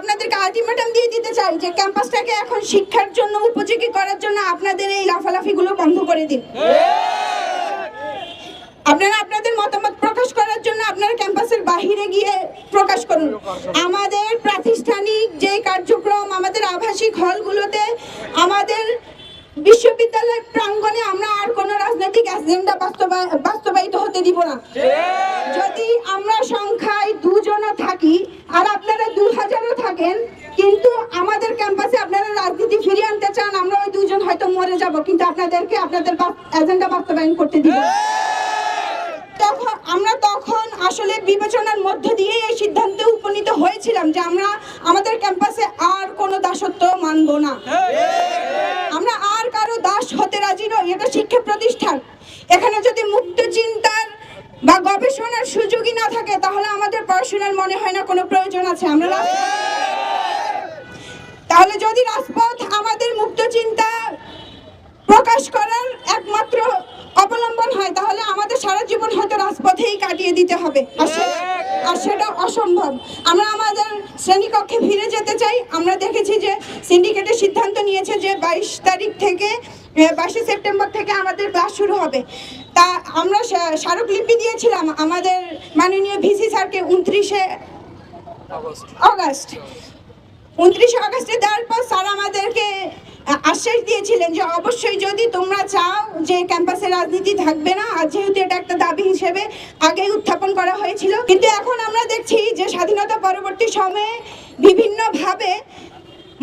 আপনাদেরকে আলটিমেটাম দিয়ে দিতে চাই যে ক্যাম্পাসটাকে এখন শিক্ষার জন্য উপযোগী করার জন্য আপনাদের এই লাফালাফিগুলো বন্ধ করে দিন। আপনারা আপনাদের মতামত প্রকাশ করার জন্য আপনারা ক্যাম্পাসের বাহিরে গিয়ে প্রকাশ করুন। আমাদের প্রাতিষ্ঠানিক যে কার্যক্রম আমাদের আবাসিক হলগুলোতে আমাদের বিশ্ববিদ্যালয় প্রাঙ্গণে আমরা আর কোনো রাজনৈতিক এজেন্ডা বাস্তবা- বাস্তবায়িত হতে দিব না। যদি আমরা দুজনও থাকি আর আপনারা দু হাজারও থাকেন, কিন্তু আমাদের ক্যাম্পাসে আপনারা রাজনীতি ফিরিয়ে আনতে চান, আমরা ওই দুজন হয়তো মরে যাব, কিন্তু আপনাদেরকে আপনাদের এজেন্ডা বাস্তবায়ন করতে দিব। তখন আমরা তখন আসলে বিবেচনার মধ্য দিয়ে এই সিদ্ধান্তে উপনীত হয়েছিলাম যে আমরা আমাদের ক্যাম্পাসে আর কোনো দাসত্ব মানব না। আমরা আর কারও দাস হতে রাজি নই, এটা শিক্ষা প্রতিষ্ঠান এখানে যদি মুক্ত চিন্তার বা গবেষণার সুযোগই না থাকে, তাহলে আমাদের পড়াশোনার মনে হয় না কোনো প্রয়োজন আছে। আমরা তাহলে যদি রাজপথ আমাদের মুক্ত চিন্তা প্রকাশ করার একমাত্র অবলম্বন হয়, তাহলে আমাদের সারা জীবন হয়তো রাজপথেই কাটিয়ে দিতে হবে। আর সেটা অসম্ভব। আমরা আমাদের শ্রেণীকক্ষে ফিরে যেতে চাই। আমরা দেখেছি যে সিন্ডিকেটের সিদ্ধান্ত নিয়েছে যে বাইশ তারিখ থেকে বাইশে সেপ্টেম্বর থেকে আমাদের ক্লাস শুরু হবে। তা আমরা স্মারকলিপি দিয়েছিলাম আমাদের মাননীয় ভিসি স্যারকে উনত্রিশে অগাস্ট উনত্রিশে আগস্টে দেওয়ার পর স্যার আমাদেরকে আশ্বাস দিয়েছিলেন যে অবশ্যই যদি তোমরা চাও যে ক্যাম্পাসে রাজনীতি থাকবে না আর যেহেতু এটা একটা দাবি হিসেবে আগেই উত্থাপন করা হয়েছিল কিন্তু এখন আমরা দেখছি যে স্বাধীনতা পরবর্তী সময়ে বিভিন্নভাবে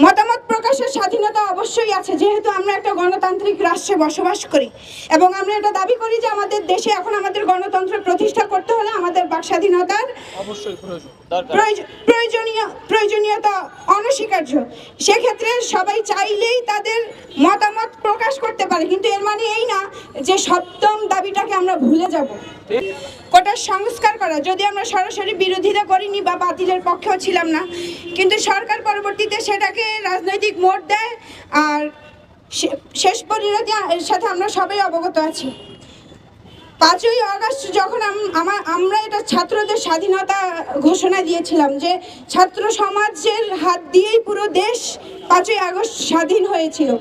মতামত প্রকাশের স্বাধীনতা অবশ্যই আছে যেহেতু আমরা একটা গণতান্ত্রিক রাষ্ট্রে বসবাস করি। এবং আমরা এটা দাবি করি যে আমাদের দেশে এখন আমাদের গণতন্ত্র প্রতিষ্ঠা করতে হলে আমাদের বাক স্বাধীনতার প্রয়োজনীয় প্রয়োজনীয়তা অনস্বীকার্য। সেক্ষেত্রে সবাই চাইলেই তাদের মতামত প্রকাশ করতে পারে কিন্তু এর মানে এই না যে সপ্তম দাবিটাকে আমরা ভুলে যাব। কোটার সংস্কার করা যদি আমরা সরাসরি বিরোধিতা করিনি বা বাতিলের পক্ষেও ছিলাম না কিন্তু সরকার পরবর্তীতে সেটাকে রাজনৈতিক মোড় দেয় আর শেষ পরিণতি সাথে আমরা সবাই অবগত আছি। পাঁচই আগস্ট যখন আম- আমা- আমরা এটা ছাত্রদের স্বাধীনতা ঘোষণা দিয়েছিলাম যে ছাত্র সমাজের হাত দিয়েই পুরো দেশ পাঁচই আগস্ট স্বাধীন হয়েছিল।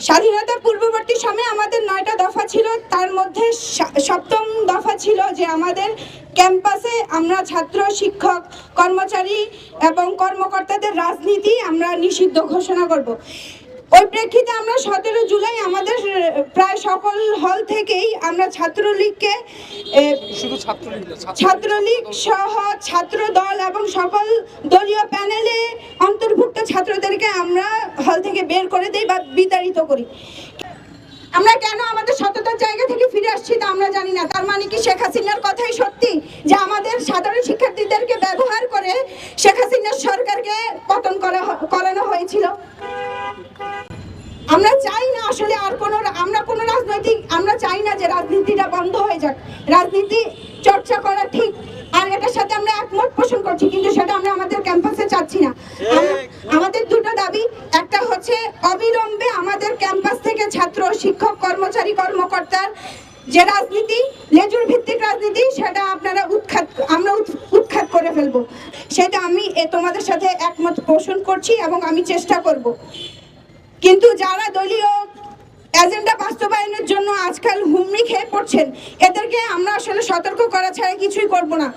স্বাধীনতার পূর্ববর্তী সময়ে আমাদের নয়টা দফা ছিল, তার মধ্যে সপ্তম দফা ছিল যে আমাদের ক্যাম্পাসে আমরা ছাত্র শিক্ষক কর্মচারী এবং কর্মকর্তাদের রাজনীতি আমরা নিষিদ্ধ ঘোষণা করব। ওই প্রেক্ষিতে আমরা সতেরো জুলাই আমাদের প্রায় সকল হল থেকেই আমরা ছাত্রলীগকে ছাত্রলীগ সহ ছাত্র দল এবং সকল দলীয় প্যানেলে অন্তর্ভুক্ত ছাত্রদেরকে আমরা হল থেকে বের করে দেই বা বিতাড়িত করি। আমরা কেন আমাদের সততার জায়গা থেকে ফিরে আসছি তা আমরা জানি না। তার মানে কি শেখ হাসিনার কথাই সত্যি? যে আমাদের সাধারণ শিক্ষার্থীদেরকে ব্যবহার করে শেখ হাসিনার সরকারকে পতন করা করানো হয়েছিল। আমরা চাই না আসলে আর কোনো আমরা কোনো রাজনৈতিক, আমরা চাই না যে রাজনীতিটা বন্ধ হয়ে যাক। রাজনীতি চর্চা করা ঠিক। আর এটার সাথে আমরা একমত পোষণ করছি কিন্তু সেটা আমরা আমাদের ক্যাম্পাসে চাচ্ছি না আমরা- আমাদের দুটো দাবি একটা হচ্ছে অবিলম্বে আমাদের ক্যাম্পাস থেকে ছাত্র শিক্ষক, কর্মচারী, কর্মকর্তার যে রাজনীতি লেজুর ভিত্তিক রাজনীতি, সেটা আপনারা উৎখাত, আমরা উৎ- উৎখাত করে ফেলব। সেটা আমি তোমাদের সাথে একমত পোষণ করছি এবং আমি চেষ্টা করব। কিন্তু যারা দলীয় এজেন্ডা বাস্তবায়নের জন্য আজকাল হুমড়ি খেয়ে পড়ছেন, এদেরকে আমরা আসলে সতর্ক করা ছাড়া কিছুই করব না।